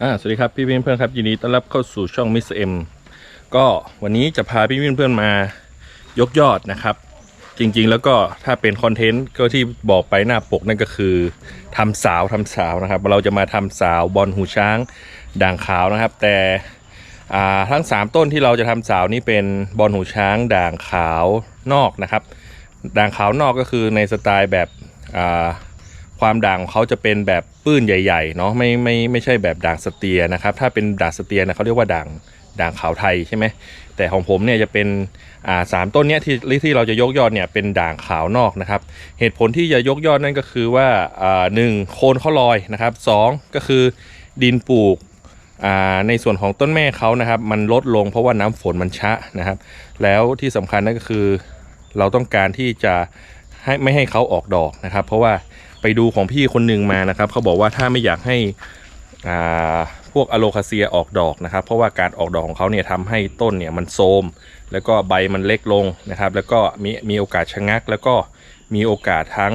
อ่าสวัสดีครับพี่เพื่อนๆครับยินดีต้อนรับเข้าสู่ช่องมิสเอ็มก็วันนี้จะพาพี่เพื่อนๆมายกยอดนะครับ จริงๆแล้วก็ถ้าเป็นคอนเทนต์ก็ที่บอกไปหน้าปกนั่นก็คือทำสาวทำสาวนะครับ เราจะมาทำสาวบอลหูช้างด่างขาวนะครับ แต่ทั้ง 3 ต้นที่เราจะทำสาวนี้เป็นบอลหูช้างด่างขาวนอกนะครับ ด่างขาวนอกก็คือในสไตล์แบบ ความด่างของเขาจะเป็นแบบปื้นใหญ่ๆเนาะไม่ไม่ไม่ใช่แบบด่างสเตียนะครับ ถ้าเป็นด่างสเตียนะเขาเรียกว่าด่างด่างขาวไทยใช่ไหมแต่ของผมเนี่ยจะเป็นอ่าสามต้นเนี้ยที่ที่เราจะยกยอดเนี่ยเป็นด่างขาวนอกนะครับ เหตุผลที่จะยกยอดนั่นก็คือว่าอ่าหนึ่งโคนเขาลอยนะครับสองก็คือดินปลูกอ่าในส่วนของต้นแม่เขานะครับ มันลดลงเพราะว่าน้ำฝนมันชะนะครับ แล้วที่สำคัญนั่นก็คือเราต้องการที่จะให้ไม่ให้เขาออกดอกนะครับ เพราะว่า ไปดูของพี่คนหนึ่งมานะครับ เขาบอกว่าถ้าไม่อยากให้อ่าพวกอะโลคาเซียออกดอกนะครับ เพราะว่าการออกดอกของเขาเนี่ยทำให้ต้นเนี่ยมันโทรมแล้วก็ใบมันเล็กลงนะครับ แล้วก็มีมีโอกาสชะงัก แล้วก็มีโอกาสทั้ง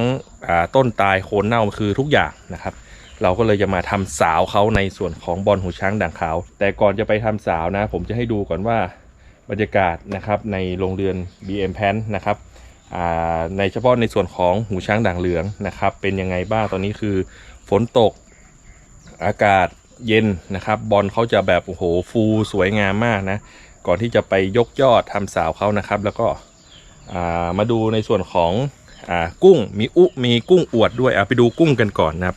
ต้นตายโคนเน่าคือทุกอย่างนะครับ เราก็เลยจะมาทำสาวเขาในส่วนของบอลหูช้างด่างขาว แต่ก่อนจะไปทำสาวนะ ผมจะให้ดูก่อนว่าบรรยากาศนะครับในโรงเรือน BM p a n นะครับ ในเฉพาะในส่วนของหูช้างด่างเหลืองนะครับ เป็นยังไงบ้างตอนนี้คือฝนตกอากาศเย็นนะครับ บอลเขาจะแบบโอ้โหฟูสวยงามมากนะก่อนที่จะไปยกยอดทำสาวเขานะครับ แล้วก็ามาดูในส่วนของอกุ้งมีอุมีกุ้งอวดด้วยอะไปดูกุ้งกันก่อนนะครับ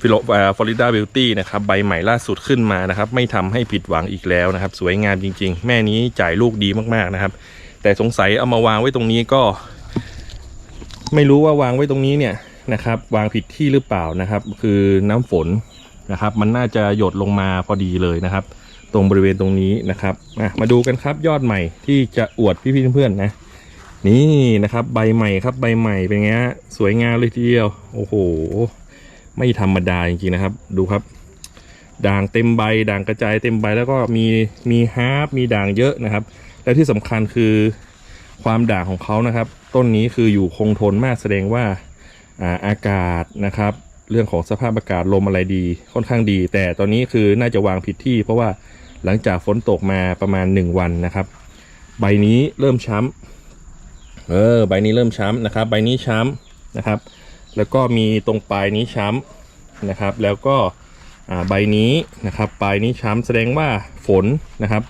ฟิโลฟลอริดาบิวตี้นะครับใบใหม่ล่าสุดขึ้นมานะครับ ไม่ทำให้ผิดหวังอีกแล้วนะครับ สวยงามจริง ๆ แม่นี้จ่ายลูกดีมากๆนะครับ แต่สงสัยเอามาวางไว้ตรงนี้ก็ ไม่รู้ว่าวางไว้ตรงนี้เนี่ยนะครับ วางผิดที่หรือเปล่านะครับ คือน้ำฝนนะครับ มันน่าจะหยดลงมาพอดีเลยนะครับ ตรงบริเวณตรงนี้นะครับมาดูกันครับยอดใหม่ที่จะอวดพี่ๆเพื่อนๆนะนี่นะครับใบใหม่ครับใบใหม่เป็นไงฮะสวยงามเลยทีเดียว โอ้โห ไม่ธรรมดาจริงๆนะครับ ดูครับ ด่างเต็มใบด่างกระจายเต็มใบแล้วก็มีมีฮาร์ปมีด่างเยอะนะครับ และที่สำคัญคือความด่างของเขานะครับ ต้นนี้คืออยู่คงทนมากแสดงว่าอาอากาศนะครับ เรื่องของสภาพอากาศลมอะไรดีค่อนข้างดี แต่ตอนนี้คือน่าจะวางผิดที่ เพราะว่าหลังจากฝนตกมาประมาณ 1 วันนะครับ ใบนี้เริ่มช้ำเออใบนี้เริ่มช้ำนะครับ ใบนี้ช้ำนะครับ แล้วก็มีตรงปลายนี้ช้ำนะครับ แล้วก็ใบนี้นะครับ ปลายนี้ช้ำแสดงว่าฝนนะครับ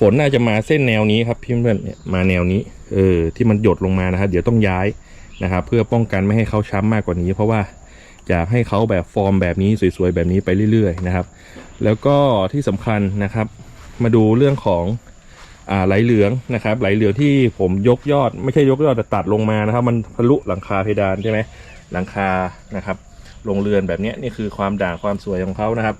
ฝนน่าจะมาเส้นแนวนี้ครับพี่เพื่อนเนี่ยมาแนวนี้เออที่มันหยดลงมานะครับ เดี๋ยวต้องย้ายนะครับ เพื่อป้องกันไม่ให้เขาช้ำมากกว่านี้ เพราะว่าอยากให้เขาแบบฟอร์มแบบนี้สวยๆแบบนี้ไปเรื่อยๆนะครับ แล้วก็ที่สำคัญนะครับ มาดูเรื่องของอ่าไหลเหลืองนะครับ ไหลเหลืองที่ผมยกยอด ไม่ใช่ยกยอดแต่ตัดลงมานะครับ มันทะลุหลังคาเพดานใช่ไหมหลังคานะครับโรงเรือนแบบนี้นี่คือความด่างความสวยของเขานะครับ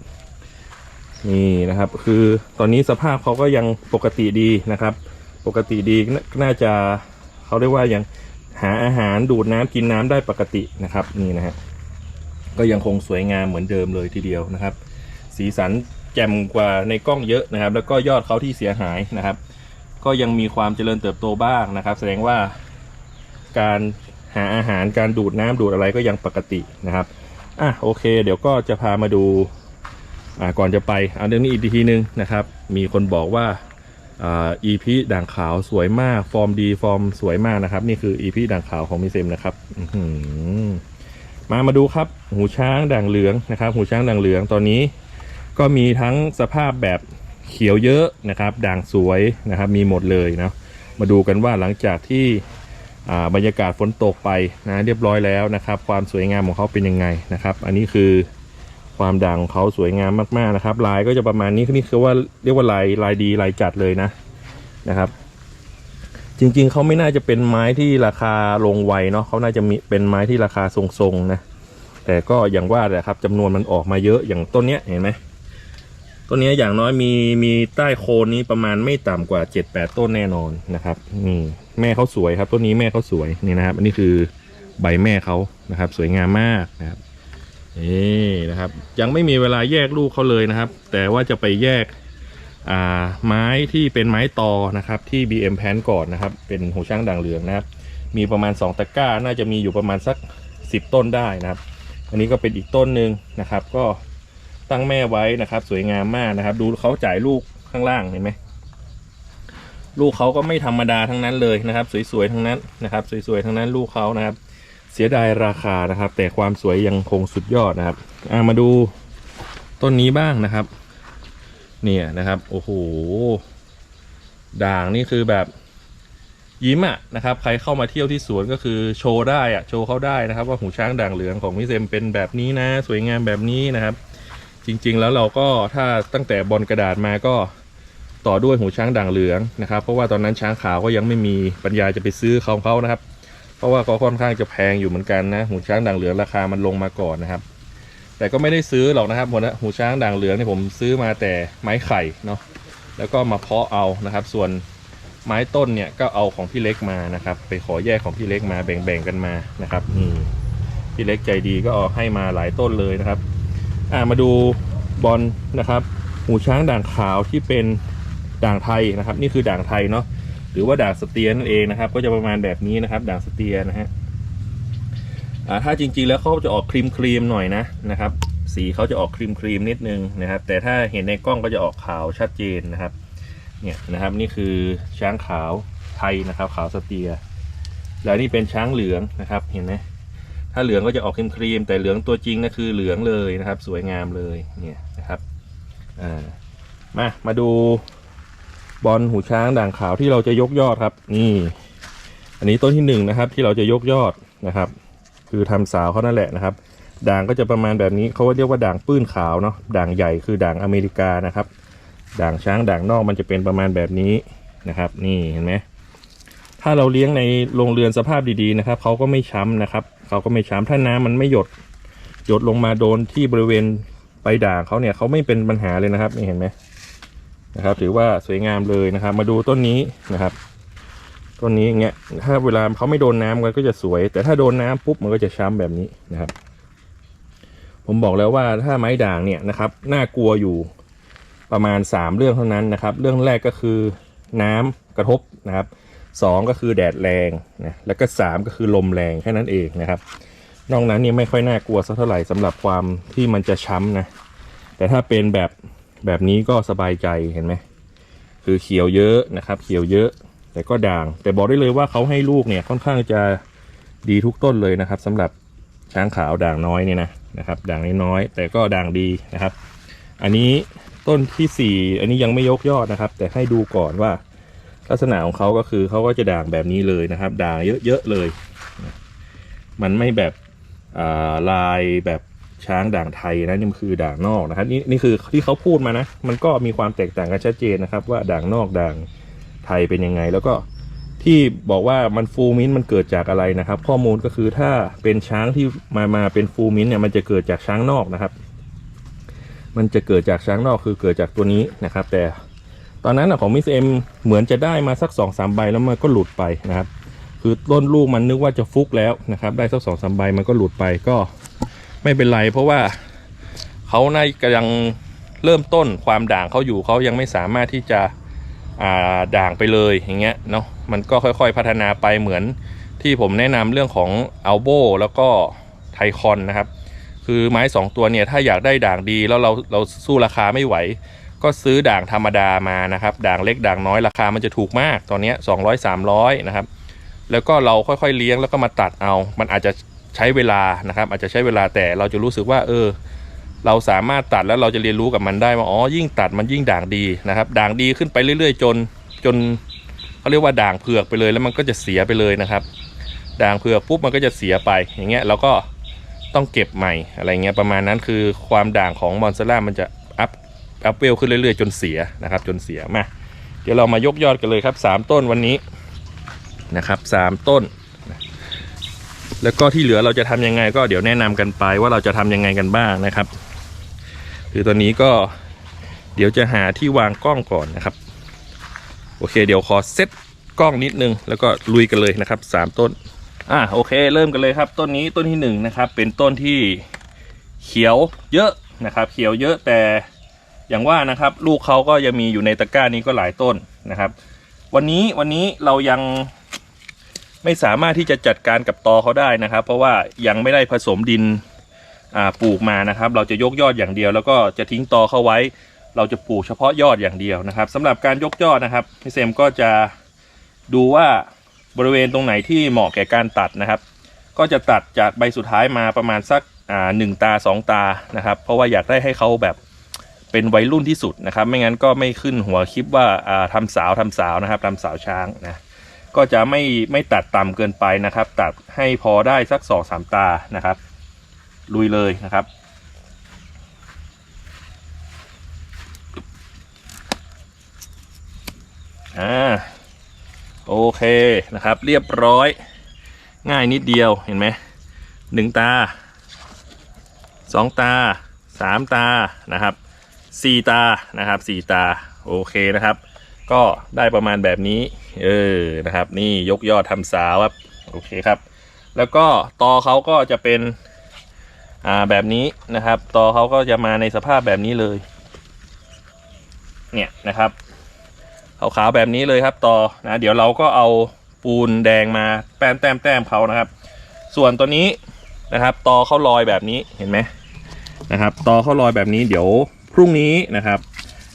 นี่นะครับ คือตอนนี้สภาพเขาก็ยังปกติดีนะครับ ปกติดีน่าจะเขาเรียกว่ายังหาอาหารดูดน้ำกินน้ำได้ปกตินะครับนี่นะฮะก็ยังคงสวยงามเหมือนเดิมเลยทีเดียวนะครับ สีสันแจ่มกว่าในกล้องเยอะนะครับ แล้วก็ยอดเขาที่เสียหายนะครับ ก็ยังมีความเจริญเติบโตบ้างนะครับ แสดงว่าการหาอาหารการดูดน้ำดูดอะไรก็ยังปกตินะครับอะโอเค เดี๋ยวก็จะพามาดู ก่อนจะไปเอาเรื่องนี้อีกทีนึงนะครับ มีคนบอกว่าอ่า EP ด่างขาวสวยมาก ฟอร์มดีฟอร์มสวยมากนะครับ นี่คือ EP ด่างขาวของมิเซมนะครับมามาดูครับ หูช้างด่างเหลืองนะครับ หูช้างด่างเหลืองตอนนี้ ก็มีทั้งสภาพแบบเขียวเยอะนะครับ ด่างสวยนะครับ มีหมดเลยนะมาดูกันว่าหลังจากที่บรรยากาศฝนตกไปนะเรียบร้อยแล้วนะครับ ความสวยงามของเขาเป็นยังไงนะครับ อันนี้คือ ความด่างของเขาสวยงามมากๆนะครับ ลายก็จะประมาณนี้นี่คือว่าเรียกว่าลายลายดีลายจัดเลยนะนะครับ จริงๆเขาไม่น่าจะเป็นไม้ที่ราคาลงไวเนาะเขาน่าจะมีเป็นไม้ที่ราคาทรงๆนะแต่ก็อย่างว่าแหละครับจำนวนมันออกมาเยอะอย่างต้นเนี้ยเห็นไหมต้นเนี้ยอย่างน้อยมีมีใต้โคนนี้ประมาณไม่ต่ำกว่า 7 8 ต้นแน่นอนนะครับนี่แม่เขาสวยครับต้นนี้แม่เขาสวยนี่นะครับ อันนี้คือใบแม่เขานะครับ สวยงามมากนะครับ นี่นะครับ ยังไม่มีเวลาแยกลูกเขาเลยนะครับ แต่ว่าจะไปแยกไม้ที่เป็นไม้ตอนะครับ ที่ BM แพนก่อนนะครับ เป็นหูช้างด่างเหลืองนะครับ มีประมาณ 2 ตะกร้า น่าจะมีอยู่ประมาณสัก 10 ต้นได้นะครับ อันนี้ก็เป็นอีกต้นหนึ่งนะครับ ก็ตั้งแม่ไว้นะครับ สวยงามมากนะครับ ดูเขาจ่ายลูกข้างล่างเห็นไหมลูกเขาก็ไม่ธรรมดาทั้งนั้นเลยนะครับ สวยๆทั้งนั้นนะครับ สวยๆทั้งนั้นลูกเขานะครับ เสียดายราคานะครับ แต่ความสวยยังคงสุดยอดนะครับามาดูต้นนี้บ้างนะครับ เนี่ยนะครับ โอ้โห ด่างนี่คือแบบยิ้มอะนะครับ ใครเข้ามาเที่ยวที่สวนก็คือโชว์ได้อะโชว์เขาได้นะครับ ว่าหูช้างด่างเหลืองของมิเซมเป็นแบบนี้นะ สวยงามแบบนี้นะครับ จริงๆแล้วเราก็ถ้าตั้งแต่บอลกระดาษมาก็ต่อด้วยหูช้างด่างเหลืองนะครับ เพราะว่าตอนนั้นช้างขาวก็ยังไม่มีปัญญาจะไปซื้อของเขานะครับ เพราะว่าก็ค่อนข้างจะแพงอยู่เหมือนกันนะหูช้างด่างเหลืองราคามันลงมาก่อนนะครับ แต่ก็ไม่ได้ซื้อหรอกนะครับหมดนะหูช้างด่างเหลืองเนี่ยผมซื้อมาแต่ไม้ไข่เนาะแล้วก็มาเพาะเอานะครับ ส่วนไม้ต้นเนี่ยก็เอาของพี่เล็กมานะครับ ไปขอแยกของพี่เล็กมาแบ่งๆกันมานะครับนี่พี่เล็กใจดีก็เอาให้มาหลายต้นเลยนะครับ อ่ามาดูบอลนะครับ หูช้างด่างขาวที่เป็นด่างไทยนะครับ นี่คือด่างไทยเนาะ หรือว่าด่างสเตียนนั่นเองนะครับ ก็จะประมาณแบบนี้นะครับด่างสเตียนนะฮะถ้าจริงๆแล้วเขาจะออกครีมครีมๆหน่อยนะนะครับ สีเขาจะออกครีมครีมๆนิดนึงนะครับ แต่ถ้าเห็นในกล้องก็จะออกขาวชัดเจนนะครับเนี่ยนะครับนี่คือช้างขาวไทยนะครับ ขาวสเตีย แล้วนี่เป็นช้างเหลืองนะครับเห็นไหมถ้าเหลืองก็จะออกครีมๆแต่เหลืองตัวจริงนะคือเหลืองเลยนะครับ สวยงามเลยเนี่ยนะครับอ่ามามาดู บอลหูช้างด่างขาวที่เราจะยกยอดครับ นี่ อันนี้ต้นที่หนึ่งนะครับ ที่เราจะยกยอดนะครับ คือทำสาวเขานั่นแหละนะครับ ด่างก็จะประมาณแบบนี้เขาเรียกว่าด่างปื้นขาวเนาะด่างใหญ่คือด่างอเมริกานะครับ ด่างช้างด่างนอกมันจะเป็นประมาณแบบนี้นะครับ นี่เห็นไหมถ้าเราเลี้ยงในโรงเรือนสภาพดีๆนะครับเขาก็ไม่ช้ำนะครับเขาก็ไม่ช้ำถ้าน้ำมันไม่หยดหยดลงมาโดนที่บริเวณใบด่างเขาเนี่ยเขาไม่เป็นปัญหาเลยนะครับนี่เห็นไหม นะครับ ถือว่าสวยงามเลยนะครับ มาดูต้นนี้นะครับ ต้นนี้อย่างเงี้ยถ้าเวลาเขาไม่โดนน้ำมันก็จะสวย แต่ถ้าโดนน้ำปุ๊บมันก็จะช้ำแบบนี้นะครับ ผมบอกแล้วว่าถ้าไม้ด่างเนี่ยนะครับน่ากลัวอยู่ประมาณ 3 เรื่องเท่านั้นนะครับ เรื่องแรกก็คือน้ำกระทบนะครับสองก็คือแดดแรงนะแล้วก็สามก็คือลมแรงแค่นั้นเองนะครับ นอกนั้นเนี่ยไม่ค่อยน่ากลัวสักเท่าไหร่สำหรับความที่มันจะช้ำนะ แต่ถ้าเป็นแบบ แบบนี้ก็สบายใจเห็นไหมคือเขียวเยอะนะครับ เขียวเยอะ แต่ก็ด่าง แต่บอกได้เลยว่าเขาให้ลูกเนี่ยค่อนข้างจะดีทุกต้นเลยนะครับสำหรับช้างขาวด่างน้อยเนี่ยนะนะครับ ด่างน้อยแต่ก็ด่างดีนะครับ อันนี้ต้นที่สี่อันนี้ยังไม่ยกยอดนะครับ แต่ให้ดูก่อนว่าลักษณะของเขาก็คือเขาก็จะด่างแบบนี้เลยนะครับ ด่างเยอะๆเลย มันไม่แบบลายแบบ ช้างด่างไทยนะนี่มันคือด่างนอกนะครับนี่นี่คือที่เขาพูดมานะ มันก็มีความแตกต่างกันชัดเจนนะครับ ว่าด่างนอกด่างไทยเป็นยังไง แล้วก็ที่บอกว่ามันฟูมินมันเกิดจากอะไรนะครับ ข้อมูลก็คือถ้าเป็นช้างที่มามาเป็นฟูมินเนี่ยมันจะเกิดจากช้างนอกนะครับ มันจะเกิดจากช้างนอกคือเกิดจากตัวนี้นะครับ แต่ตอนนั้นนะของมิสเอ็มเหมือนจะได้มาสักสองสามใบแล้วมันก็หลุดไปนะครับ คือต้นลูกมันนึกว่าจะฟุกแล้วนะครับ ได้สักสองสามใบมันก็หลุดไปก็ ไม่เป็นไรเพราะว่าเขาในกำลังเริ่มต้นความด่างเขาอยู่เขายังไม่สามารถที่จะด่างไปเลยอย่างเงี้ยเนาะมันก็ค่อยๆพัฒนาไปเหมือนที่ผมแนะนำเรื่องของอัลโบแล้วก็ไทคอนนะครับ คือไม้สองตัวเนี่ยถ้าอยากได้ด่างดีแล้วเราเราสู้ราคาไม่ไหว ก็ซื้อด่างธรรมดามานะครับ ด่างเล็กด่างน้อยราคามันจะถูกมากตอนนี้สองร้อยสามร้อยนะครับ แล้วก็เราค่อยๆเลี้ยงแล้วก็มาตัดเอา มันอาจจะ ใช้เวลานะครับ อาจจะใช้เวลาแต่เราจะรู้สึกว่า เออ เราสามารถตัดแล้วเราจะเรียนรู้กับมันได้ว่าอ๋อยิ่งตัดมันยิ่งด่างดีนะครับ ด่างดีขึ้นไปเรื่อย ๆ จนจนเขาเรียกว่าด่างเผือกไปเลยแล้วมันก็จะเสียไปเลยนะครับ ด่างเผือกปุ๊บมันก็จะเสียไปอย่างเงี้ยเราก็ต้องเก็บใหม่อะไรเงี้ยประมาณนั้นคือความด่างของมอนซาร่ามันจะอัพอัพเวลขึ้นเรื่อยๆ จนเสียนะครับ จนเสียมาเดี๋ยวเรามายกยอดกันเลยครับสามต้นวันนี้นะครับสามต้น แล้วก็ที่เหลือเราจะทำยังไง ก็เดี๋ยวแนะนำกันไปว่าเราจะทำยังไงกันบ้างนะครับ คือตอนนี้ก็เดี๋ยวจะหาที่วางกล้องก่อนนะครับ โอเค เดี๋ยวขอเซตกล้องนิดนึง แล้วก็ลุยกันเลยนะครับสามต้นอะโอเค เริ่มกันเลยครับ ต้นนี้ต้นที่หนึ่งนะครับ เป็นต้นที่เขียวเยอะนะครับ เขียวเยอะแต่อย่างว่านะครับ ลูกเขาก็ยังมีอยู่ในตะกร้านี้ก็หลายต้นนะครับ วันนี้วันนี้เรายัง ไม่สามารถที่จะจัดการกับตอเขาได้นะครับ เพราะว่ายังไม่ได้ผสมดินปลูกมานะครับ เราจะยกยอดอย่างเดียว แล้วก็จะทิ้งตอเข้าไว้ เราจะปลูกเฉพาะยอดอย่างเดียวนะครับสำหรับการยกยอดนะครับพี่เซมก็จะดูว่าบริเวณตรงไหนที่เหมาะแก่การตัดนะครับ ก็จะตัดจากใบสุดท้ายมาประมาณสักหนึ่งตาสองตานะครับ เพราะว่าอยากได้ให้เขาแบบเป็นวัยรุ่นที่สุดนะครับ ไม่งั้นก็ไม่ขึ้นหัวคลิปว่าอ่าทำสาวทำสาวนะครับทำสาวช้างนะ ก็จะไม่ไม่ตัดต่ำเกินไปนะครับ ตัดให้พอได้สักสองสามตานะครับ ลุยเลยนะครับ อ่า โอเคนะครับ เรียบร้อย ง่ายนิดเดียวเห็นไหมหนึ่งตาสองตาสามตานะครับสี่ตานะครับสี่ตา โอเคนะครับ ก็ได้ประมาณแบบนี้ เออนะครับ นี่ยกยอดทำสาวครับ โอเคครับ แล้วก็ตอเขาก็จะเป็นอ่าแบบนี้นะครับ ตอเขาก็จะมาในสภาพแบบนี้เลย เนี่ยนะครับขาวๆแบบนี้เลยครับต่อนะเดี๋ยวเราก็เอาปูนแดงมาแต้มแต้มแต้มเขานะครับ ส่วนตัวนี้นะครับ ตอเขาลอยแบบนี้เห็นไหมนะครับ ตอเขาลอยแบบนี้เดี๋ยวพรุ่งนี้นะครับ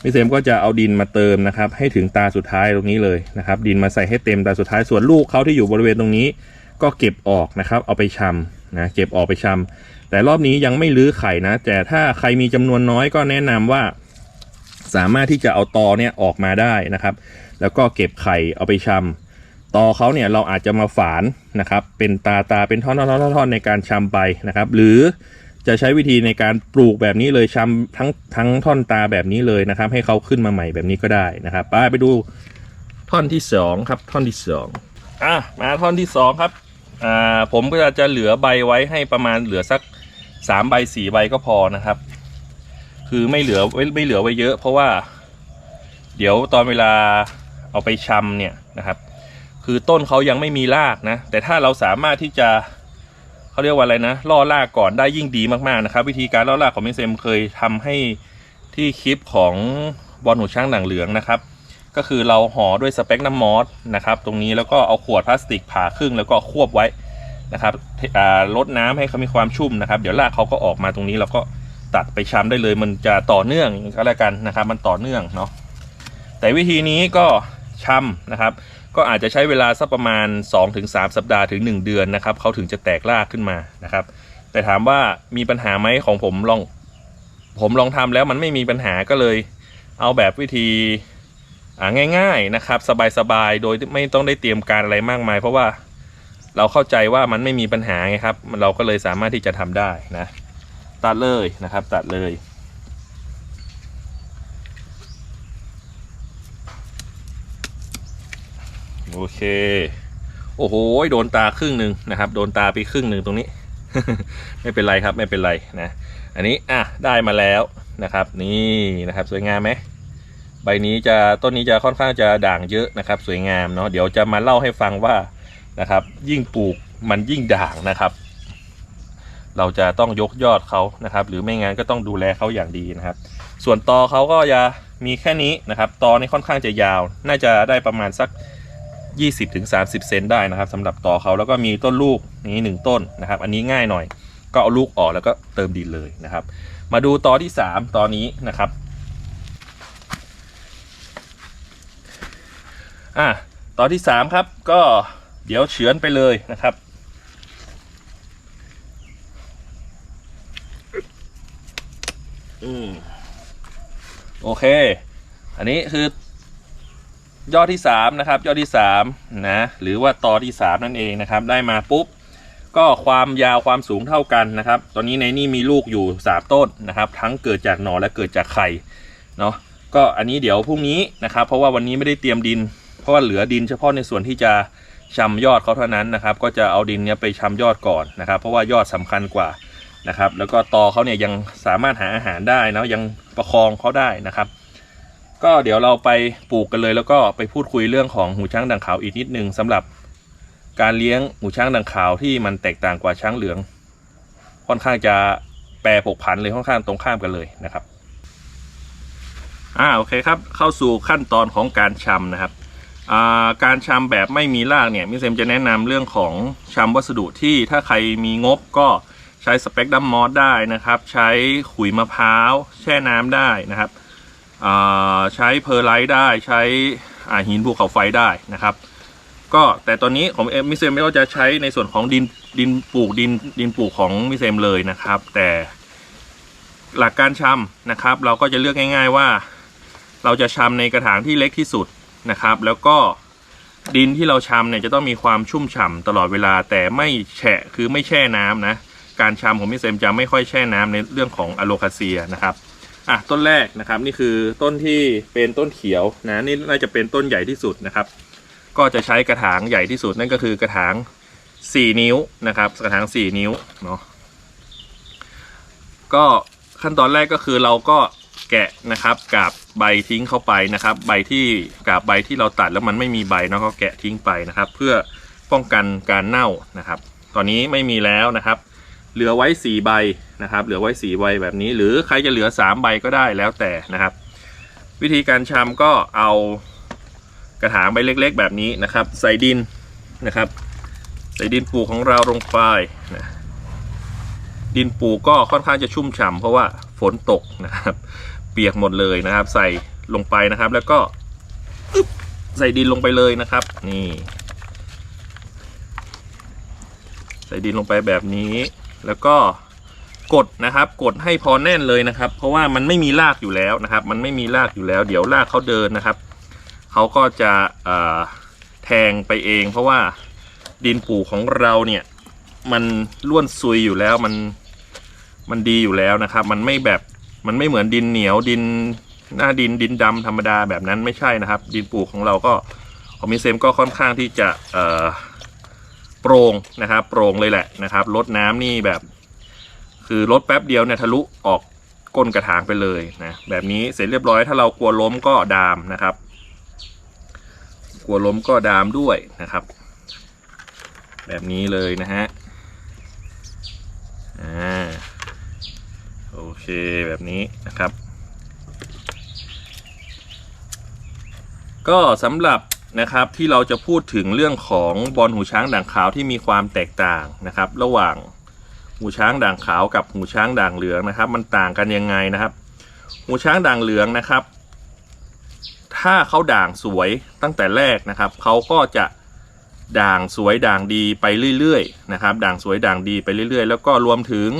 พี่เซมก็จะเอาดินมาเติมนะครับ ให้ถึงตาสุดท้ายตรงนี้เลยนะครับ ดินมาใส่ให้เต็มตาสุดท้ายส่วนลูกเขาที่อยู่บริเวณตรงนี้ ก็เก็บออกนะครับ เอาไปชำนะเก็บออกไปชำแต่รอบนี้ยังไม่ลื้อไข่นะ แต่ถ้าใครมีจำนวนน้อยก็แนะนำว่า สามารถที่จะเอาตอเนี่ยออกมาได้นะครับ แล้วก็เก็บไข่เอาไปชำตอเขาเนี่ยเราอาจจะมาฝานนะครับ เป็นตาตาเป็นท่อนๆๆๆๆในการชำไปนะครับ หรือ จะใช้วิธีในการปลูกแบบนี้เลยชำทั้งทั้งท่อนตาแบบนี้เลยนะครับ ให้เขาขึ้นมาใหม่แบบนี้ก็ได้นะครับไปไปดูท่อนที่สองครับ ท่อนที่สองอะมาท่อนที่สองครับอ่าผมก็จะเหลือใบไว้ให้ประมาณเหลือสักสามใบสี่ใบก็พอนะครับ คือไม่เหลือไม่เหลือไว้เยอะ เพราะว่า เดี๋ยวตอนเวลาเอาไปชำเนี่ยนะครับ คือต้นเขายังไม่มีรากนะ แต่ถ้าเราสามารถที่จะ เขาเรียกว่าอะไรนะล่อรากก่อนได้ยิ่งดีมากๆนะครับ วิธีการล่อรากของมิเซมเคยทำให้ที่คลิปของบอลหูช้างหนังเหลืองนะครับ ก็คือเราห่อด้วยสเปกน้ำมอสนะครับ ตรงนี้แล้วก็เอาขวดพลาสติกผ่าครึ่งแล้วก็ควบไว้นะครับลดน้ำให้เขามีความชุ่มนะครับ เดี๋ยวรากเขาก็ออกมาตรงนี้แล้วก็ตัดไปชำได้เลย มันจะต่อเนื่องก็แล้วกันนะครับ มันต่อเนื่องเนาะแต่วิธีนี้ก็ชำนะครับ ก็อาจจะใช้เวลาสักประมาณ 2-3 สัปดาห์ถึง 1 เดือนนะครับเขาถึงจะแตกรากขึ้นมานะครับ แต่ถามว่ามีปัญหาไหมของผมลอง ผมลองทำแล้วมันไม่มีปัญหาก็เลยเอาแบบวิธีอ่าง่ายๆนะครับ สบายๆ โดยไม่ต้องได้เตรียมการอะไรมากมาย เพราะว่าเราเข้าใจว่ามันไม่มีปัญหาไงครับ เราก็เลยสามารถที่จะทำได้นะ ตัดเลยนะครับ ตัดเลย โอเค โอ้โห โดนตาครึ่งหนึ่งนะครับ โดนตาไปครึ่งหนึ่งตรงนี้ ไม่เป็นไรครับ ไม่เป็นไรนะ อันนี้อะได้มาแล้วนะครับ นี่นะครับสวยงามไหมใบนี้จะต้นนี้จะค่อนข้างจะด่างเยอะนะครับ สวยงามเนาะเดี๋ยวจะมาเล่าให้ฟังว่านะครับ ยิ่งปลูกมันยิ่งด่างนะครับ เราจะต้องยกยอดเขานะครับ หรือไม่งั้นก็ต้องดูแลเขาอย่างดีนะครับ ส่วนตอเขาก็จะมีแค่นี้นะครับ ตอนี่ค่อนข้างจะยาว น่าจะได้ประมาณสัก 20-30 เซนได้นะครับสำหรับต่อเขาแล้วก็มีต้นลูกนี้หนึ่งต้นนะครับ อันนี้ง่ายหน่อย ก็เอาลูกออกแล้วก็เติมดินเลยนะครับ มาดูต่อที่ 3 ตอนนี้นะครับอะต่อที่ 3 ครับก็เดี๋ยวเฉือนไปเลยนะครับอืมโอเค อันนี้คือ ยอดที่สามนะครับยอดที่สามนะหรือว่าตอที่สามนั่นเองนะครับ ได้มาปุ๊บ ก็ความยาวความสูงเท่ากันนะครับ ตอนนี้ในนี่มีลูกอยู่สามต้นนะครับ ทั้งเกิดจากหนอนและเกิดจากไข่เนาะก็อันนี้เดี๋ยวพรุ่งนี้นะครับ เพราะว่าวันนี้ไม่ได้เตรียมดิน เพราะว่าเหลือดินเฉพาะในส่วนที่จะชำยอดเขาเท่านั้นนะครับ ก็จะเอาดินเนี้ยไปชำยอดก่อนนะครับ เพราะว่ายอดสำคัญกว่านะครับ แล้วก็ตอเขาเนี่ยยังสามารถหาอาหารได้นะยังประคองเขาได้นะครับ ก็เดี๋ยวเราไปปลูกกันเลย แล้วก็ไปพูดคุยเรื่องของหูช้างดังขาวอีกนิดนึงสำหรับการเลี้ยงหูช้างดังขาวที่มันแตกต่างกว่าช้างเหลือง ค่อนข้างจะแปรผกผันเลยค่อนข้างตรงข้ามกันเลยนะครับอ่าโอเคครับเข้าสู่ขั้นตอนของการชำนะครับอ่าการชำแบบไม่มีรากเนี่ยมิเซมจะแนะนำเรื่องของชำวัสดุที่ถ้าใครมีงบก็ใช้สเปกดัมมอสได้นะครับ ใช้ขุยมะพร้าว แช่น้ำได้นะครับ ใช้เพอร์ไลท์ได้ใช้อ่าหินภูเขาไฟได้นะครับ ก็แต่ตอนนี้ของเอ็มมิเซมก็จะใช้ในส่วนของดินดินปลูกดินดินปลูกของมิเซมเลยนะครับ แต่หลักการชำนะครับ เราก็จะเลือกง่าย ๆว่า เราจะชำในกระถางที่เล็กที่สุดนะครับ แล้วก็ดินที่เราชำเนี่ยจะต้องมีความชุ่มฉ่ำตลอดเวลาแต่ไม่แฉะคือไม่แช่น้ำนะ การชำของมิเซมจะไม่ค่อยแช่น้ำในเรื่องของอะโลคาเซียนะครับ อะต้นแรกนะครับ นี่คือต้นที่เป็นต้นเขียวนะนี่น่าจะเป็นต้นใหญ่ที่สุดนะครับ ก็จะใช้กระถางใหญ่ที่สุดนั่นก็คือกระถาง 4 นิ้วนะครับ กระถาง 4 นิ้วเนาะก็ขั้นตอนแรกก็คือเราก็แกะนะครับกาบใบทิ้งเข้าไปนะครับ ใบที่กาบใบที่เราตัดแล้วมันไม่มีใบเนาะก็แกะทิ้งไปนะครับ เพื่อป้องกันการเน่านะครับ ตอนนี้ไม่มีแล้วนะครับ เหลือไว้4ใบนะครับ เหลือไว้4ใบแบบนี้ หรือใครจะเหลือ 3 ใบก็ได้แล้วแต่นะครับ วิธีการชำก็เอากระถางใบเล็ก ๆ แบบนี้นะครับ ใส่ดินนะครับ ใส่ดินปลูกของเราลงไปนะดินปลูกก็ค่อนข้างจะชุ่มฉ่ำเพราะว่าฝนตกนะครับ เปียกหมดเลยนะครับ ใส่ลงไปนะครับ แล้วก็ใส่ดินลงไปเลยนะครับ นี่ ใส่ดินลงไปแบบนี้ แล้วก็กดนะครับกดให้พอแน่นเลยนะครับ เพราะว่ามันไม่มีรากอยู่แล้วนะครับ มันไม่มีรากอยู่แล้ว เดี๋ยวรากเขาเดินนะครับเขาก็จะแทงไปเอง เพราะว่าดินปูของเราเนี่ยมันล้วนซุยอยู่แล้วมันมันดีอยู่แล้วนะครับ มันไม่แบบมันไม่เหมือนดินเหนียวดินหน้าดินดินดำธรรมดาแบบนั้นไม่ใช่นะครับ ดินปูของเราก็ของมิเซมก็ค่อนข้างที่จะเอ่อ โปร่งนะครับโปร่งเลยแหละนะครับลดน้ำนี่แบบ คือลดแป๊บเดียวเนี่ยทะลุออกก้นกระถางไปเลยนะแบบนี้เสร็จเรียบร้อยถ้าเรากลัวล้มก็ดามนะครับ กลัวล้มก็ดามด้วยนะครับ แบบนี้เลยนะฮะอ่าโอเคแบบนี้นะครับ ก็สำหรับ นะครับที่เราจะพูดถึงเรื่องของบอลหูช้างด่างขาวที่มีความแตกต่างนะครับ ระหว่างหูช้างด่างขาวกับหูช้างด่างเหลืองนะครับ มันต่างกันยังไงนะครับ หูช้างด่างเหลืองนะครับ ถ้าเขาด่างสวยตั้งแต่แรกนะครับเขาก็จะด่างสวยด่างดีไปเรื่อยๆนะครับ ด่างสวยด่างดีไปเรื่อย ๆ แล้วก็รวมถึง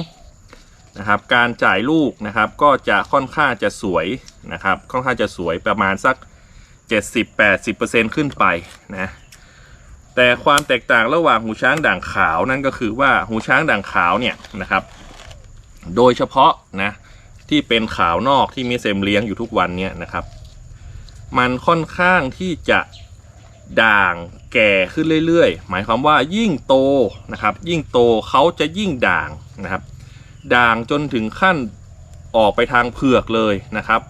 นะครับการจ่ายลูกนะครับก็จะค่อนข้างจะสวยนะครับ ค่อนข้างจะสวยประมาณสัก 70-80%ขึ้นไปนะแต่ความแตกต่างระหว่างหูช้างด่างขาวนั่นก็คือว่าหูช้างด่างขาวเนี่ยนะครับ โดยเฉพาะนะที่เป็นขาวนอกที่มิเซมเลี้ยงอยู่ทุกวันเนี่ยนะครับ มันค่อนข้างที่จะด่างแก่ขึ้นเรื่อยๆ หมายความว่ายิ่งโตนะครับ ยิ่งโตเขาจะยิ่งด่างนะครับ ด่างจนถึงขั้นออกไปทางเผือกเลยนะครับ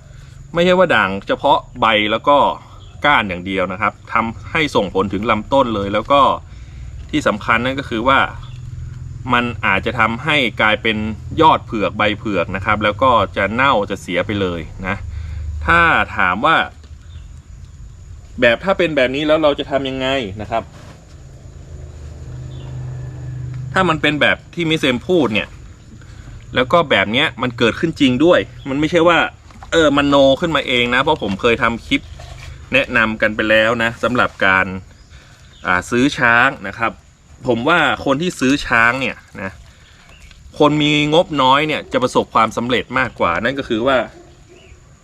ไม่ใช่ว่าด่างเฉพาะใบแล้วก็ ก้านอย่างเดียวนะครับทำให้ส่งผลถึงลำต้นเลย แล้วก็ที่สำคัญนั่นก็คือว่ามันอาจจะทำให้กลายเป็นยอดเผือกใบเผือกนะครับ แล้วก็จะเน่าจะเสียไปเลยนะ ถ้าถามว่า แบบถ้าเป็นแบบนี้แล้วเราจะทำยังไงนะครับ ถ้ามันเป็นแบบที่มิเซมพูดเนี่ย แล้วก็แบบเนี้ยมันเกิดขึ้นจริงด้วย มันไม่ใช่ว่า เออมันโนขึ้นมาเองนะ เพราะผมเคยทำคลิป แนะนำกันไปแล้วนะสำหรับการาซื้อช้างนะครับ ผมว่าคนที่ซื้อช้างเนี่ยนะคนมีงบน้อยเนี่ยจะประสบความสำเร็จมากกว่า นั่นก็คือว่า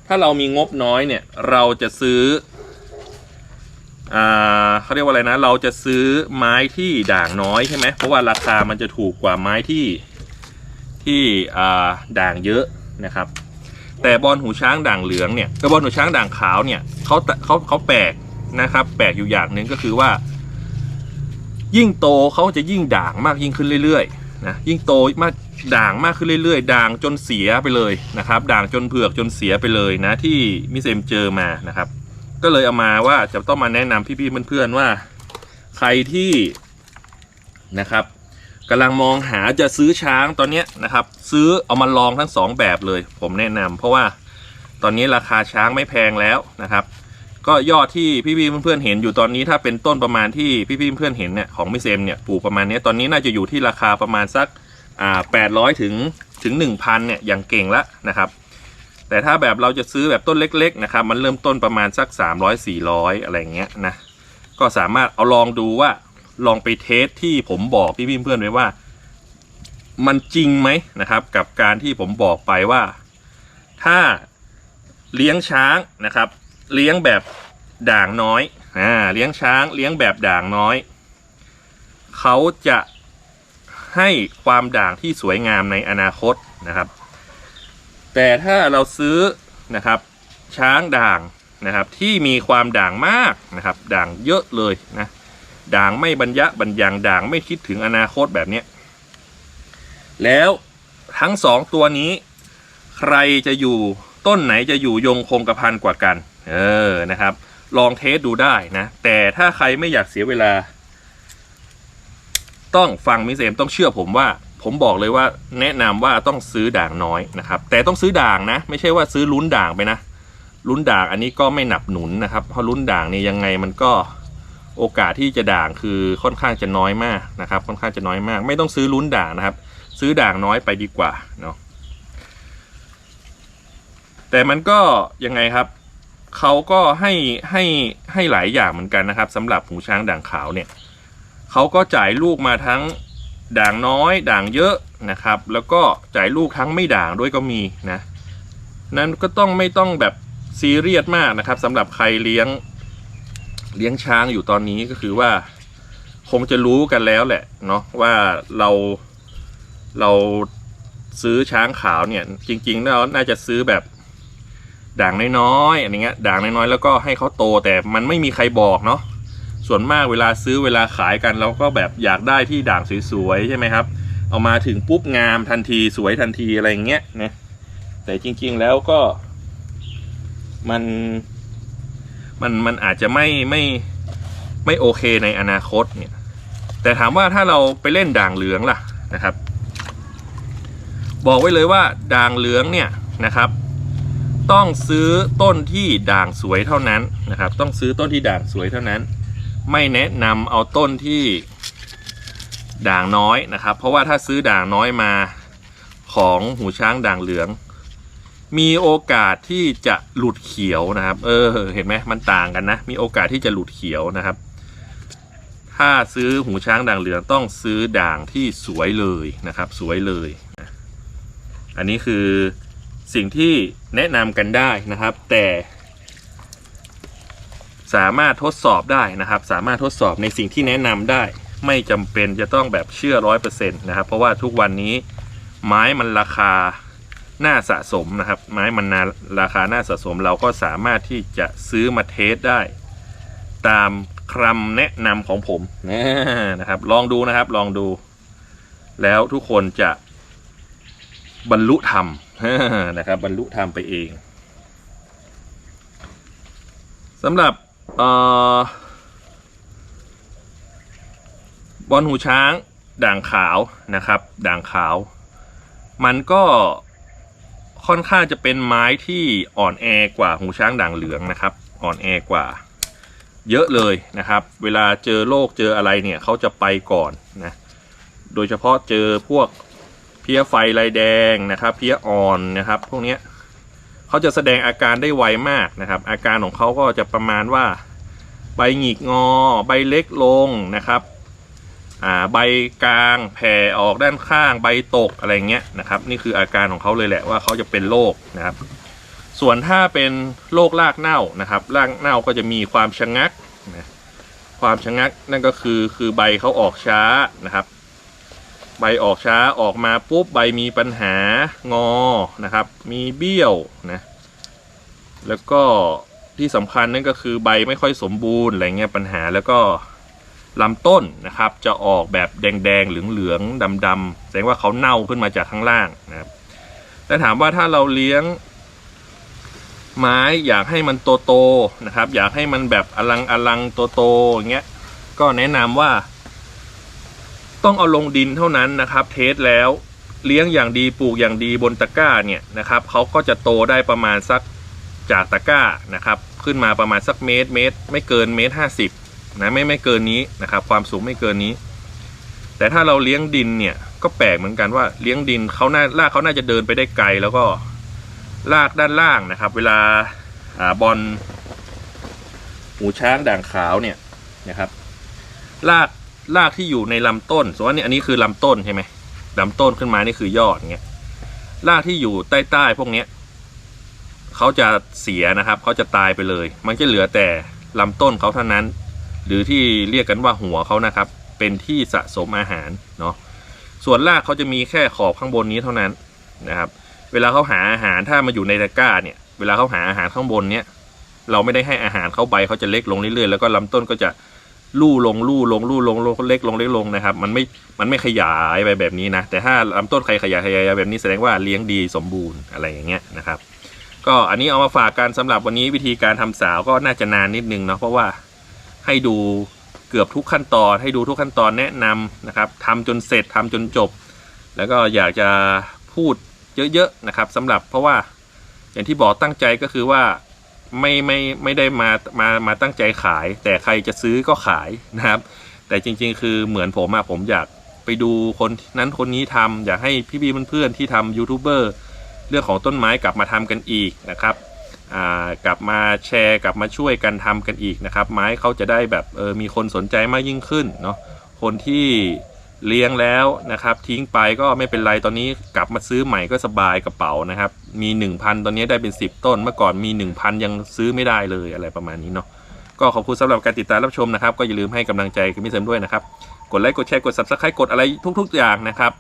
ถ้าเรามีงบน้อยเนี่ยเราจะซื้อเขาเรียกว่าอะไรนะ เราจะซื้อไม้ที่ด่างน้อยใช่ไหมเพราะว่าราคามันจะถูกกว่าไม้ที่ที่ด่างเยอะนะครับ แต่บอลหูช้างด่างเหลืองเนี่ยกับบอลหูช้างด่างขาวเนี่ยเขาเขาเขาแปลกนะครับ แปลกอยู่อย่างหนึ่งก็คือว่า ยิ่งโตเขาจะยิ่งด่างมากยิ่งขึ้นเรื่อยๆนะยิ่งโตมากด่างมากขึ้นเรื่อยๆ ด่างจนเสียไปเลยนะครับ ด่างจนเผือกจนเสียไปเลยนะ ที่มิเซมเจอมานะครับ ก็เลยเอามาว่าจะต้องมาแนะนำพี่ๆเพื่อนๆว่า ใครที่นะครับ กำลังมองหาจะซื้อช้างตอนเนี้นะครับ ซื้อเอามาลองทั้งสองแบบเลย ผมแนะนำเพราะว่าตอนนี้ราคาช้างไม่แพงแล้วนะครับ ก็ยอดที่พี่ๆเพื่อนๆเห็นอยู่ตอนนี้ถ้าเป็นต้นประมาณที่พี่ๆเพื่อนๆเห็นเนี่ยของมิเซมเนี่ยปลูกประมาณนี้ตอนนี้น่าจะอยู่ที่ราคาประมาณสักอ่าแปดร้อยถึงถึงหนึ่งพันเนี่ยอย่างเก่งละนะครับ แต่ถ้าแบบเราจะซื้อแบบต้นเล็กๆนะครับมันเริ่มต้นประมาณสักสามร้อยสี่ร้อยอะไรเงี้ยนะก็สามารถเอาลองดูว่า ลองไปเทสที่ผมบอกพี่ๆเพื่อนไว้ว่า มันจริงไหมนะครับ กับการที่ผมบอกไปว่า ถ้าเลี้ยงช้างนะครับ เลี้ยงแบบด่างน้อยอ่าเลี้ยงช้างเลี้ยงแบบด่างน้อย เขาจะให้ความด่างที่สวยงามในอนาคตนะครับ แต่ถ้าเราซื้อนะครับ ช้างด่างนะครับ ที่มีความด่างมากนะครับ ด่างเยอะเลยนะ ด่างไม่บรรยะบรรยังด่างไม่คิดถึงอนาคตแบบเนี้ยแล้วทั้งสองตัวนี้ ใครจะอยู่ต้นไหนจะอยู่ยงคงกระพันกว่ากัน เออนะครับ ลองเทสดูได้นะ แต่ถ้าใครไม่อยากเสียเวลา ต้องฟังมิสเอมต้องเชื่อผมว่า ผมบอกเลยว่าแนะนำว่าต้องซื้อด่างน้อยนะครับ แต่ต้องซื้อด่างนะ ไม่ใช่ว่าซื้อลุ้นด่างไปนะลุ้นด่างอันนี้ก็ไม่หนับหนุนนะครับ เพราะลุ้นด่างนี่ยังไงมันก็ โอกาสที่จะด่างคือค่อนข้างจะน้อยมากนะครับ ค่อนข้างจะน้อยมาก ไม่ต้องซื้อลุ้นด่างนะครับ ซื้อด่างน้อยไปดีกว่าเนาะแต่มันก็ยังไงครับเขาก็ให้ให้ให้หลายอย่างเหมือนกันนะครับสำหรับหูช้างด่างขาวเนี่ยเขาก็จ่ายลูกมาทั้งด่างน้อย ด่างเยอะนะครับ แล้วก็จ่ายลูกทั้งไม่ด่างด้วยก็มีนะนั้นก็ต้องไม่ต้องแบบซีเรียสมากนะครับสำหรับใครเลี้ยง เลี้ยงช้างอยู่ตอนนี้ก็คือว่า คงจะรู้กันแล้วแหละเนาะว่าเราเราซื้อช้างขาวเนี่ย จริงๆแล้วน่าจะซื้อแบบด่างน้อยๆอะไรเงี้ยด่างน้อยๆแล้วก็ให้เขาโตแต่มันไม่มีใครบอกเนาะส่วนมากเวลาซื้อเวลาขายกันเราก็แบบอยากได้ที่ด่างสวยๆใช่ไหมครับ เอามาถึงปุ๊บงามทันทีสวยทันทีอะไรเงี้ยนะแต่จริงๆแล้วก็มัน มันมันอาจจะไม่ไม่ไม่โอเคในอนาคตเนี่ย แต่ถามว่าถ้าเราไปเล่นด่างเหลืองล่ะนะครับ บอกไว้เลยว่าด่างเหลืองเนี่ยนะครับ ต้องซื้อต้นที่ด่างสวยเท่านั้นนะครับ ต้องซื้อต้นที่ด่างสวยเท่านั้น ไม่แนะนำเอาต้นที่ด่างน้อยนะครับ เพราะว่าถ้าซื้อด่างน้อยมาของหูช้างด่างเหลือง มีโอกาสที่จะหลุดเขียวนะครับ เออ เห็นไหมมันต่างกันนะ มีโอกาสที่จะหลุดเขียวนะครับ ถ้าซื้อหูช้างด่างเหลืองต้องซื้อด่างที่สวยเลยนะครับ สวยเลย อันนี้คือสิ่งที่แนะนำกันได้นะครับ แต่ สามารถทดสอบได้นะครับ สามารถทดสอบในสิ่งที่แนะนำได้ ไม่จำเป็นจะต้องแบบเชื่อร้อยเปอร์เซ็นต์นะครับ เพราะว่าทุกวันนี้ไม้มันราคา น่าสะสมนะครับ ไม้มันนาราคาน่าสะสมเราก็สามารถที่จะซื้อมาเทสได้ ตามคำแนะนำของผมนะครับ ลองดูนะครับลองดู แล้วทุกคนจะบรรลุธรรมนะครับ บรรลุธรรมไปเองสำหรับออบอลหูช้างด่างขาวนะครับ ด่างขาว มันก็ ค่อนข้างจะเป็นไม้ที่อ่อนแอกว่าหูช้างด่างเหลืองนะครับ อ่อนแอกว่า เยอะเลยนะครับ เวลาเจอโรคเจออะไรเนี่ยเขาจะไปก่อนนะโดยเฉพาะเจอพวกเพี้ยไฟลายแดงนะครับเพี้ยอ่อนนะครับ พวกนี้เขาจะแสดงอาการได้ไวมากนะครับ อาการของเขาก็จะประมาณว่าใบหงิกงอ ใบเล็กลงนะครับ ใบกลางแผ่ออกด้านข้างใบตกอะไรเงี้ยนะครับ นี่คืออาการของเขาเลยแหละว่าเขาจะเป็นโรคนะครับ ส่วนถ้าเป็นโรครากเน่านะครับรากเน่าก็จะมีความชะงักนะความชะงักนั่นก็คือคือใบเขาออกช้านะครับ ใบออกช้าออกมาปุ๊บใบมีปัญหางอนะครับ มีเบี้ยวนะแล้วก็ที่สำคัญนั่นก็คือใบไม่ค่อยสมบูรณ์อะไรเงี้ยปัญหาแล้วก็ ลำต้นนะครับจะออกแบบแดงๆเหลืองๆดำๆแสดงว่าเขาเน่าขึ้นมาจากข้างล่างนะครับแต่ถามว่าถ้าเราเลี้ยง ไม้อยากให้มันโตๆนะครับ อยากให้มันแบบอลังอลังโตๆอย่างเงี้ยก็แนะนำว่า ต้องเอาลงดินเท่านั้นนะครับ เทสแล้วเลี้ยงอย่างดีปลูกอย่างดีบนตะกร้าเนี่ยนะครับเขาก็จะโตได้ประมาณสักจากตะกร้านะครับ ขึ้นมาประมาณสักเมตรเมตร ไม่เกินเมตรห้าสิบ นะไม่ไม่เกินนี้นะครับ ความสูงไม่เกินนี้ แต่ถ้าเราเลี้ยงดินเนี่ยก็แปลกเหมือนกันว่าเลี้ยงดินเขาน่ารากเขาน่าจะเดินไปได้ไกล แล้วก็รากด้านล่างนะครับ เวลาอาบอลหูช้างด่างขาวเนี่ยนะครับรากรากที่อยู่ในลำต้นสมมติว่านี่อันนี้คือลำต้นใช่ไหมลำต้นขึ้นมานี่คือยอดเงี้ยรากที่อยู่ใต้ๆพวกเนี้ยเขาจะเสียนะครับเขาจะตายไปเลย มันจะเหลือแต่ลำต้นเขาเท่านั้น หรือที่เรียกกันว่าหัวเขานะครับ เป็นที่สะสมอาหารเนาะส่วนรากเขาจะมีแค่ขอบข้างบนนี้เท่านั้นนะครับ เวลาเขาหาอาหารถ้ามาอยู่ในตะกร้าเนี่ย เวลาเขาหาอาหารข้างบนเนี่ย เราไม่ได้ให้อาหารเขาใบเขาจะเล็กลงเรื่อยๆแล้วก็ลำต้นก็จะลู่ลงลู่ลงลู่ลงลงเล็กลงเล็กลงนะครับ มันไม่มันไม่ขยายไปแบบนี้นะ แต่ถ้าลำต้นใครขยายขยายแบบนี้แสดงว่าเลี้ยงดีสมบูรณ์อะไรอย่างเงี้ยนะครับ ก็อันนี้เอามาฝากกันสำหรับวันนี้วิธีการทำสาวก็น่าจะนานนิดนึงเนาะเพราะว่า ให้ดูเกือบทุกขั้นตอน ให้ดูทุกขั้นตอนแนะนำนะครับทำจนเสร็จทำจนจบ แล้วก็อยากจะพูดเยอะๆนะครับสำหรับเพราะว่าอย่างที่บอกตั้งใจก็คือว่าไม่ไม่ไม่ได้มามามาตั้งใจขาย แต่ใครจะซื้อก็ขายนะครับ แต่จริง ๆ คือเหมือนผมอะผมอยากไปดูคนนั้นคนนี้ทำอยากให้พี่ๆเพื่อนๆที่ทำยูทูบเบอร์เรื่องของต้นไม้กลับมาทำกันอีกนะครับ กลับมาแชร์กลับมาช่วยกันทำกันอีกนะครับ ไม้เขาจะได้แบบเออมีคนสนใจมากยิ่งขึ้นเนาะคนที่เลี้ยงแล้วนะครับ ทิ้งไปก็ไม่เป็นไรตอนนี้กลับมาซื้อใหม่ก็สบายกระเป๋านะครับ มี 1,000 ตอนนี้ได้เป็น 10 ต้นเมื่อก่อนมี 1,000 ยังซื้อไม่ได้เลยอะไรประมาณนี้เนาะก็ขอบคุณสำหรับการติดตามรับชมนะครับ ก็อย่าลืมให้กำลังใจกับมิสเซมด้วยนะครับ กดไลค์กดแชร์กด subscribe กดอะไรทุก ๆ อย่างนะครับ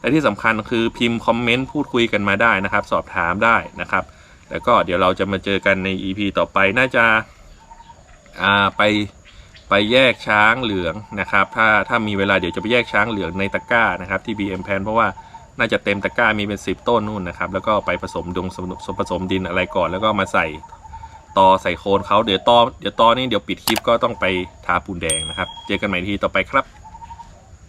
และที่สำคัญคือพิมพ์คอมเมนต์พูดคุยกันมาได้นะครับ สอบถามได้นะครับ แล้วก็เดี๋ยวเราจะมาเจอกันใน EP ต่อไปน่าจะาไปไปแยกช้างเหลืองนะครับ ถ้าถ้ามีเวลาเดี๋ยวจะไปแยกช้างเหลืองในตะกร้านะครับที่ BM Pan เพราะว่าน่าจะเต็มตะกร้ามีเป็น 10 ต้นนู่นนะครับ แล้วก็ไปผสมดงสมผสมดินอะไรก่อน แล้วก็มาใส่ตอใส่โคนเขาเดี๋ยวตอเดี๋ยวตอนี่เดี๋ยวปิดคลิปก็ต้องไปทาปูนแดงนะครับ เจอกันใหม่ทีต่อไปครับ